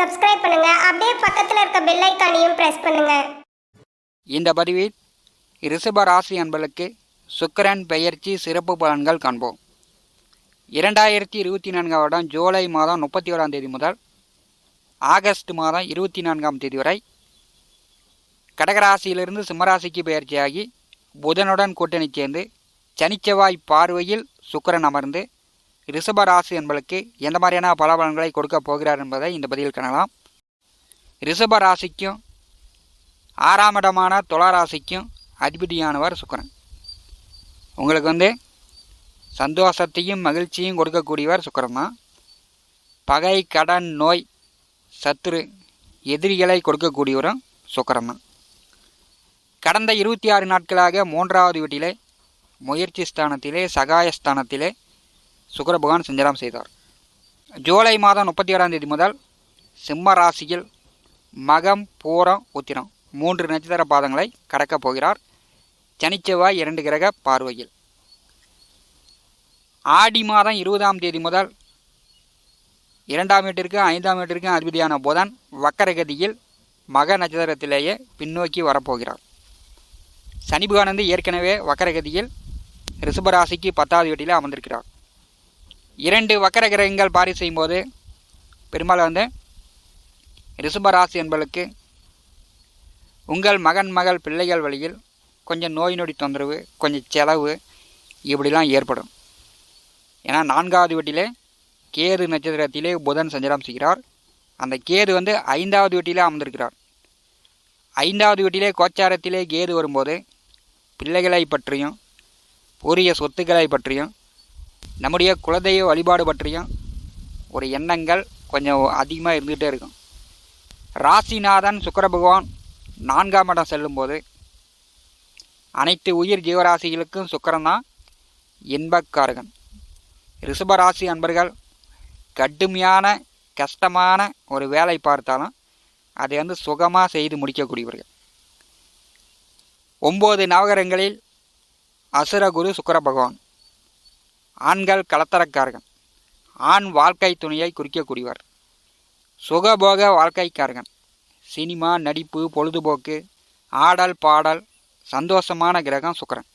Subscribe பண்ணுங்க. அப்படியே பக்கத்தில் இருக்க பெல் ஐக்கானையும் பிரஸ் பண்ணுங்க. இந்த பதிவில் ரிஷப ராசி அன்பர்களுக்கு சுக்கிரன் பெயர்ச்சி சிறப்பு பலன்கள் காண்போம். இரண்டாயிரத்தி இருபத்தி நான்காம் வருடம் ஜூலை மாதம் முப்பத்தி ஓராம் தேதி முதல் ஆகஸ்ட் மாதம் இருபத்தி நான்காம் தேதி வரை கடகராசியிலிருந்து சிம்மராசிக்கு பெயர்ச்சியாகி புதனுடன் கூட்டணி சேர்ந்து சனிச்செவ்வாய் பார்வையில் சுக்கிரன் அமர்ந்து ரிஷப ராசி என்பதற்கு எந்த மாதிரியான பலபலன்களை கொடுக்க போகிறார் என்பதை இந்த பதிவில் காணலாம். ரிஷப ராசிக்கும் ஆறாம் இடமான துளாராசிக்கும் அதிபதியானவர் சுக்கரன். உங்களுக்கு வந்து சந்தோஷத்தையும் மகிழ்ச்சியும் கொடுக்கக்கூடியவர் சுக்கரன் தான். பகை கடன் நோய் சத்துரு எதிரிகளை கொடுக்கக்கூடியவரும் சுக்கரன் தான். கடந்த இருபத்தி ஆறு நாட்களாக மூன்றாவது வீட்டிலே முயற்சி ஸ்தானத்திலே சகாய ஸ்தானத்திலே சுக்கர பகவான் சஞ்சாரம் செய்தார். ஜூலை மாதம் முப்பத்தி ஏழாம் தேதி முதல் சிம்ம ராசியில் மகம் பூரம் உத்திரம் மூன்று நட்சத்திர பாதங்களை கடக்கப் போகிறார். சனிச்செவ்வாய் இரண்டு கிரக பார்வையில். ஆடி மாதம் இருபதாம் தேதி முதல் இரண்டாம் வீட்டிற்கு ஐந்தாம் வீட்டிற்கு அதிபதியான புதன் வக்கரகதியில் மக நட்சத்திரத்திலேயே பின்னோக்கி வரப்போகிறார். சனி பகவான் வந்து ஏற்கனவே வக்கரகதியில் ரிஷபராசிக்கு பத்தாவது வீட்டில் அமர்ந்திருக்கிறார். இரண்டு வக்கர கிரகங்கள் பாரி செய்யும்போது பெரும்பாலும் வந்து ரிஷபராசி என்பவர்களுக்கு உங்கள் மகன் மகள் பிள்ளைகள் வழியில் கொஞ்சம் நோய் நொடி தொந்தரவு கொஞ்சம் செலவு இப்படிலாம் ஏற்படும். ஏன்னா நான்காவது வீட்டிலே கேது நட்சத்திரத்திலே புதன் சஞ்சாரம் செய்கிறார். அந்த கேது வந்து ஐந்தாவது வீட்டிலே அமர்ந்திருக்கிறார். ஐந்தாவது வீட்டிலே கோச்சாரத்திலே கேது வரும்போது பிள்ளைகளை பற்றியும் பூரிய சொத்துக்களை பற்றியும் நம்முடைய குலதெய்வ வழிபாடு பற்றியும் ஒரு எண்ணங்கள் கொஞ்சம் அதிகமாக இருந்துகிட்டே இருக்கும். ராசிநாதன் சுக்கர பகவான் நான்காம் இடம் செல்லும்போது அனைத்து உயிர் ஜீவராசிகளுக்கும் சுக்கரன் தான் இன்பக்காரகன் ரிஷபராசி அன்பர்கள் கடுமையான கஷ்டமான ஒரு வேலை பார்த்தாலும் அதை வந்து சுகமாக செய்து முடிக்கக்கூடியவர்கள். ஒம்பது நவகரங்களில் அசுரகுரு சுக்கர பகவான். ஆண்கள் கலத்தரக்காரகன் ஆண் வாழ்க்கை துணையை குறிக்கக்கூடியவர். சுகபோக வாழ்க்கைக்காரகன் சினிமா நடிப்பு பொழுதுபோக்கு ஆடல் பாடல் சந்தோஷமான கிரகம் சுக்கரன்.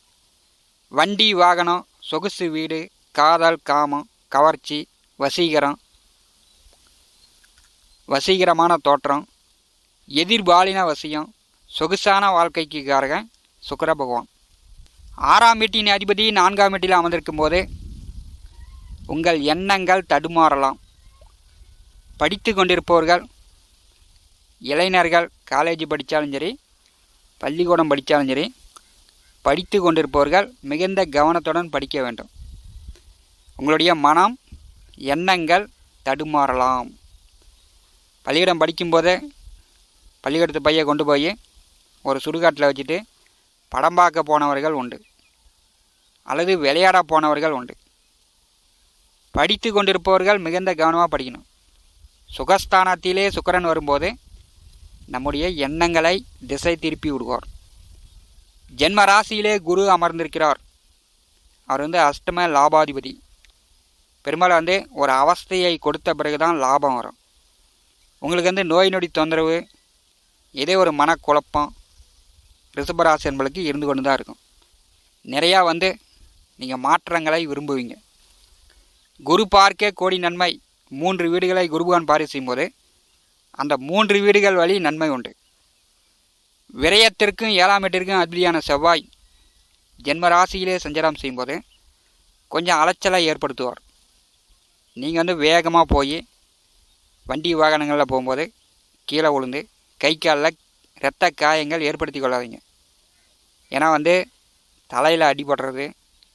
வண்டி வாகனம் சொகுசு வீடு காதல் காமம் கவர்ச்சி வசீகரம் வசீகரமான தோற்றம் எதிர்பாலின வசியம் சொகுசான வாழ்க்கைக்கு காரகன் சுக்கர பகவான். ஆறாம் வீட்டின் அதிபதி நான்காம் வீட்டில் அமர்ந்திருக்கும் போது உங்கள் எண்ணங்கள் தடுமாறலாம். படித்து கொண்டிருப்பவர்கள் இளைஞர்கள் காலேஜ் படித்தாலும் சரி பள்ளிக்கூடம் படித்தாலும் சரி படித்து கொண்டிருப்பவர்கள் மிகுந்த கவனத்துடன் படிக்க வேண்டும். உங்களுடைய மனம் எண்ணங்கள் தடுமாறலாம். பள்ளிக்கூடம் படிக்கும்போதே பள்ளிக்கூடத்து பையை கொண்டு போய் ஒரு சுடுகாட்டில் வச்சுட்டு படம் பார்க்க போனவர்கள் உண்டு. அல்லது விளையாட போனவர்கள் உண்டு. படித்து கொண்டிருப்பவர்கள் மிகுந்த கவனமாக படிக்கணும். சுகஸ்தானத்திலே சுக்கரன் வரும்போது நம்முடைய எண்ணங்களை திசை திருப்பி விடுவார். ஜென்ம ராசியிலே குரு அமர்ந்திருக்கிறார். அவர் வந்து அஷ்டம லாபாதிபதி. பெரும்பாலும் வந்து ஒரு அவஸ்தையை கொடுத்த பிறகு தான் லாபம் வரும். உங்களுக்கு வந்து நோய் நொடி தொந்தரவு இதே ஒரு மனக்குழப்பம் ரிஷபராசி என்பளுக்கு இருந்து கொண்டு தான் இருக்கும். நிறையா வந்து நீங்கள் மாற்றங்களை விரும்புவீங்க. குரு பார்க்க கோடி நன்மை. மூன்று வீடுகளை குருபகான் பாரி செய்யும்போது அந்த மூன்று வீடுகள் வழி நன்மை உண்டு. விரயத்திற்கும் ஏழாம் எட்டிற்கும் அதிபதியான செவ்வாய் ஜென்ம ராசியிலே சஞ்சாரம் செய்யும்போது கொஞ்சம் அலைச்சலை ஏற்படுத்துவார். நீங்கள் வந்து வேகமாக போய் வண்டி வாகனங்களில் போகும்போது கீழே விழுந்து கை காலில் இரத்த காயங்கள் ஏற்படுத்தி கொள்ளாதீங்க. ஏன்னா வந்து தலையில் அடிபடுறது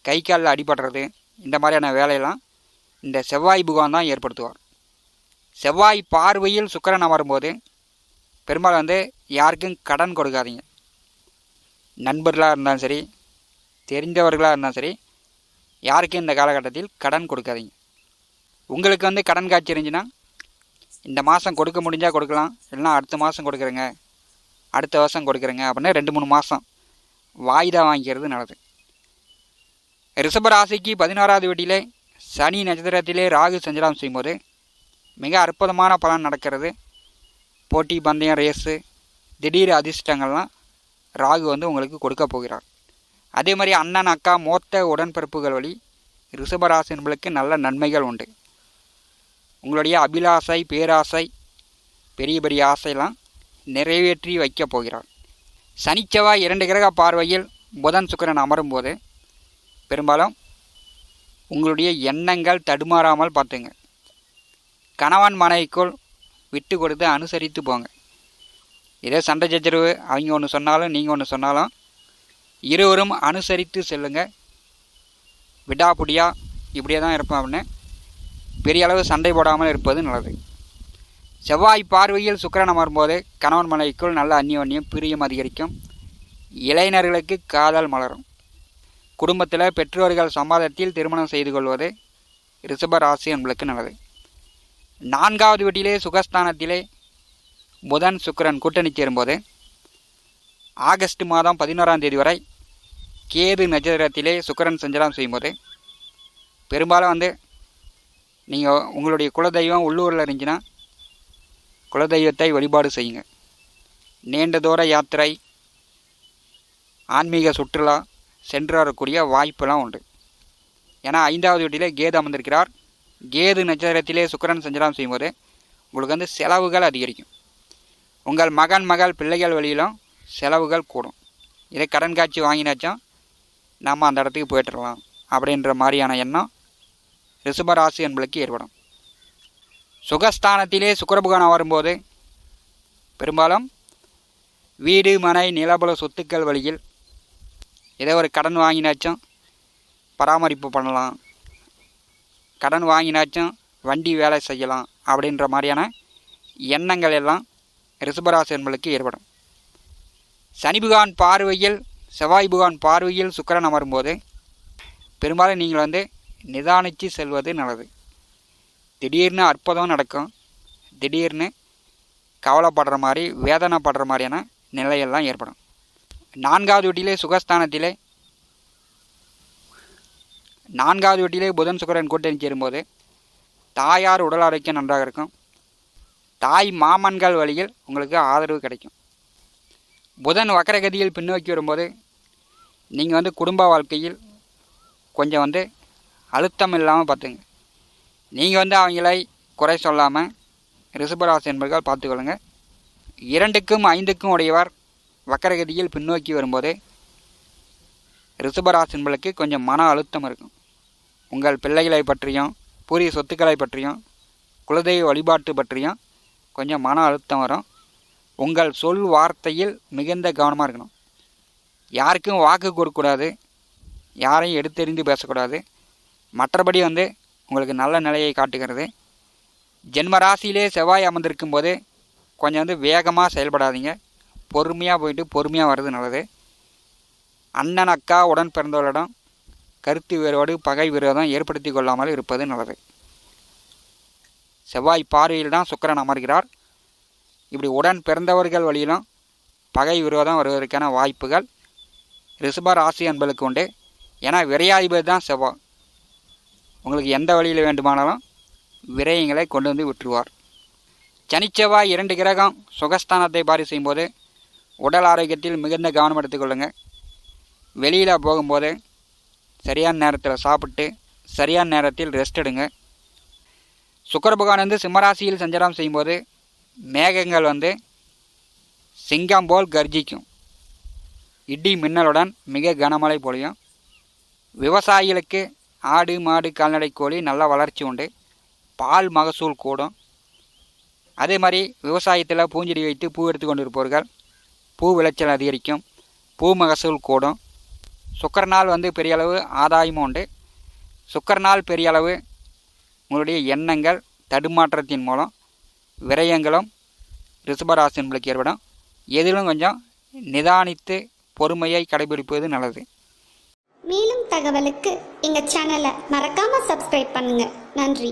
கை காலில் அடிபடுறது இந்த மாதிரியான வேலையெல்லாம் இந்த செவ்வாய் புகான் தான் ஏற்படுத்துவார். செவ்வாய் பார்வையில் சுக்கரன் அமரும்போது பெரும்பாலும் வந்து யாருக்கும் கடன் கொடுக்காதீங்க. நண்பர்களாக இருந்தாலும் சரி தெரிந்தவர்களாக இருந்தாலும் சரி யாருக்கும் இந்த காலகட்டத்தில் கடன் கொடுக்காதீங்க. உங்களுக்கு வந்து கடன் காட்சி இருந்துச்சுன்னா இந்த மாதம் கொடுக்க முடிஞ்சால் கொடுக்கலாம் இல்லைன்னா அடுத்த மாதம் கொடுக்குறேங்க அடுத்த வருஷம் கொடுக்குறேங்க அப்படின்னா ரெண்டு மூணு மாதம் வாய்தா வாங்கிக்கிறது நல்லது. ரிஷபராசிக்கு பதினாறாவது வீட்டிலே சனி நட்சத்திரத்திலே ராகு சஞ்சலம் செய்யும்போது மிக அற்புதமான பலன் நடக்கிறது. போட்டி பந்தயம் ரேஸு திடீர் அதிர்ஷ்டங்கள்லாம் ராகு வந்து உங்களுக்கு கொடுக்க போகிறார். அதே மாதிரி அண்ணன் அக்கா மூத்த உடன்பிறப்புகள் வழி ரிஷபராசி என்பளுக்கு நல்ல நன்மைகள் உண்டு. உங்களுடைய அபிலாசை பேராசை பெரிய பெரிய ஆசையெல்லாம் நிறைவேற்றி வைக்கப் போகிறார். சனிச்செவ்வாய் இரண்டு கிரக பார்வையில் புதன் சுக்கிரன் அமரும்போது பெரும்பாலும் உங்களுடைய எண்ணங்கள் தடுமாறாமல் பார்த்துங்க. கணவன் மனைவிக்குள் விட்டு கொடுத்து அனுசரித்து போங்க. இதே சண்டை சச்சரவு அவங்க ஒன்று சொன்னாலும் நீங்கள் ஒன்று சொன்னாலும் இருவரும் அனுசரித்து செல்லுங்க. விடாபுடியாக இப்படியே தான் இருப்போம் அப்படின்னு பெரிய அளவு சண்டை போடாமல் இருப்பது நல்லது. செவ்வாய் பார்வையில் சுக்கரன் அமரும்போது கணவன் மனைவிக்குள் நல்ல அந்யோன்யம் பிரியம் அதிகரிக்கும். இளைஞர்களுக்கு காதல் மலரும். குடும்பத்தில் பெற்றோர்கள் சம்பாதத்தில் திருமணம் செய்து கொள்வது ரிஷப ராசி என்பளுக்கு நல்லது. நான்காவது வீட்டிலே சுகஸ்தானத்திலே புதன் சுக்கரன் கூட்டணி சேரும்போது ஆகஸ்ட் மாதம் பதினோராம் தேதி வரை கேது நட்சத்திரத்திலே சுக்கரன் சஞ்சாரம் செய்யும்போது பெரும்பாலும் வந்து நீங்கள் உங்களுடைய குலதெய்வம் உள்ளூரில் இருந்துச்சுன்னா குலதெய்வத்தை வழிபாடு செய்யுங்க. நீண்ட தூர யாத்திரை ஆன்மீக சுற்றுலா சென்று வரக்கூடிய வாய்ப்பெல்லாம் உண்டு. ஏன்னா ஐந்தாவது வீட்டிலே கேது அமர்ந்திருக்கிறார். கேது நட்சத்திரத்திலே சுக்கிரன் சஞ்சலம் செய்யும்போது உங்களுக்கு வந்து செலவுகள் அதிகரிக்கும். உங்கள் மகன் மகள் பிள்ளைகள் வழியிலும் செலவுகள் கூடும். இதே கடன் காட்சி வாங்கினாச்சும் நாம் அந்த இடத்துக்கு போயிட்டுருலாம் அப்படின்ற மாதிரியான எண்ணம் ரிஷபராசி என்பளுக்கு ஏற்படும். சுகஸ்தானத்திலே சுக்கரபுகானம் வரும்போது பெரும்பாலும் வீடு மனை நிலபல சொத்துக்கள் வழியில் ஏதோ ஒரு கடன் வாங்கினாச்சும் பராமரிப்பு பண்ணலாம். கடன் வாங்கினாச்சும் வண்டி வேலை செய்யலாம் அப்படின்ற மாதிரியான எண்ணங்கள் எல்லாம் ரிஷபராசி என்பளுக்கு ஏற்படும். சனி புகான் பார்வையில் செவ்வாய் புகான் பார்வையில் சுக்கிரன் அமரும்போது பெரும்பாலும் நீங்கள் வந்து நிதானித்து செல்வது நல்லது. திடீர்னு அற்புதம் நடக்கும். திடீர்னு கவலைப்படுற மாதிரி வேதனைப்படுற மாதிரியான நிலையெல்லாம் ஏற்படும். நான்காவது வீட்டிலே சுகஸ்தானத்திலே நான்காவது வீட்டிலே புதன் சுக்கரன் கூட்டணி சேரும்போது தாயார் உடல் ஆரோக்கியம் நன்றாக இருக்கும். தாய் மாமன்கள் வழியில் உங்களுக்கு ஆதரவு கிடைக்கும். புதன் வக்கரகதியில் பின்னோக்கி வரும்போது நீங்கள் வந்து குடும்ப வாழ்க்கையில் கொஞ்சம் வந்து அழுத்தம் இல்லாமல் பார்த்துங்க. நீங்கள் வந்து அவங்களை குறை சொல்லாமல் ரிஷபராசி என்பர்கள் பார்த்துக்கொள்ளுங்க. இரண்டுக்கும் ஐந்துக்கும் உடையவர் வக்கரகதியில் பின்னோக்கி வரும்போது ரிஷபராசி என்பளுக்கு கொஞ்சம் மன அழுத்தம் இருக்கும். உங்கள் பிள்ளைகளை பற்றியும் பூரிய சொத்துக்களை பற்றியும் குலதெய்வ வழிபாட்டு பற்றியும் கொஞ்சம் மன அழுத்தம் வரும். உங்கள் சொல் வார்த்தையில் மிகுந்த கவனமாக இருக்கணும். யாருக்கும் வாக்கு கொடுக்கக்கூடாது. யாரையும் எடுத்தெறிந்து பேசக்கூடாது. மற்றபடி வந்து உங்களுக்கு நல்ல நிலையை காட்டுகிறது. ஜென்ம ராசியிலே செவ்வாய் அமர்ந்திருக்கும் போது கொஞ்சம் வந்து வேகமாக செயல்படாதீங்க. பொறுமையாக போயிட்டு பொறுமையாக வர்றது நல்லது. அண்ணன் அக்கா உடன் பிறந்தவர்களிடம் கருத்து வேறுபாடு பகை விரோதம் ஏற்படுத்தி கொள்ளாமல் இருப்பது நல்லது. செவ்வாய் பார்வையில் தான் சுக்கரன் அமர்கிறார். இப்படி உடன் பிறந்தவர்கள் வழியிலும் பகை விரோதம் வருவதற்கான வாய்ப்புகள் ரிஷப ராசி என்பதுக்கு உண்டு. ஏன்னா விரையாதிபதி தான் செவ்வாய் உங்களுக்கு எந்த வழியில் வேண்டுமானாலும் விரயங்களை கொண்டு வந்து விட்டுருவார். சனிச்செவ்வாய் இரண்டு கிரகம் சுகஸ்தானத்தை பாரி செய்யும்போது உடல் ஆரோக்கியத்தில் மிகுந்த கவனம் எடுத்துக்கொள்ளுங்கள் வெளியில் போகும்போது சரியான நேரத்தில் சாப்பிட்டு சரியான நேரத்தில் ரெஸ்ட் எடுங்க. சுக்கர பகவான் வந்து சிம்மராசியில் சஞ்சாரம் செய்யும்போது மேகங்கள் வந்து சிங்கம் போல் கர்ஜிக்கும். இடி மின்னலுடன் மிக கனமழை பொழியும். விவசாயிகளுக்கு ஆடு மாடு கால்நடை கோழி நல்ல வளர்ச்சி உண்டு. பால் மகசூல் கூடும். அதே மாதிரி விவசாயத்தில் பூஞ்செடி வைத்து பூ எடுத்து கொண்டு இருப்பவர்கள் பூ விளைச்சல் அதிகரிக்கும். பூ மகசூல் கூடும். சுக்கரனால் வந்து பெரிய அளவு ஆதாயமும் உண்டு. சுக்கரனால் பெரிய அளவு உங்களுடைய எண்ணங்கள் தடுமாற்றத்தின் மூலம் விரயங்களும் ரிஷபராசி என்பளுக்கு ஏற்படும். எதிலும் கொஞ்சம் நிதானித்து பொறுமையை கடைபிடிப்பது நல்லது. மேலும் தகவலுக்கு எங்கள் சேனலை மறக்காமல் சப்ஸ்கிரைப் பண்ணுங்கள் நன்றி.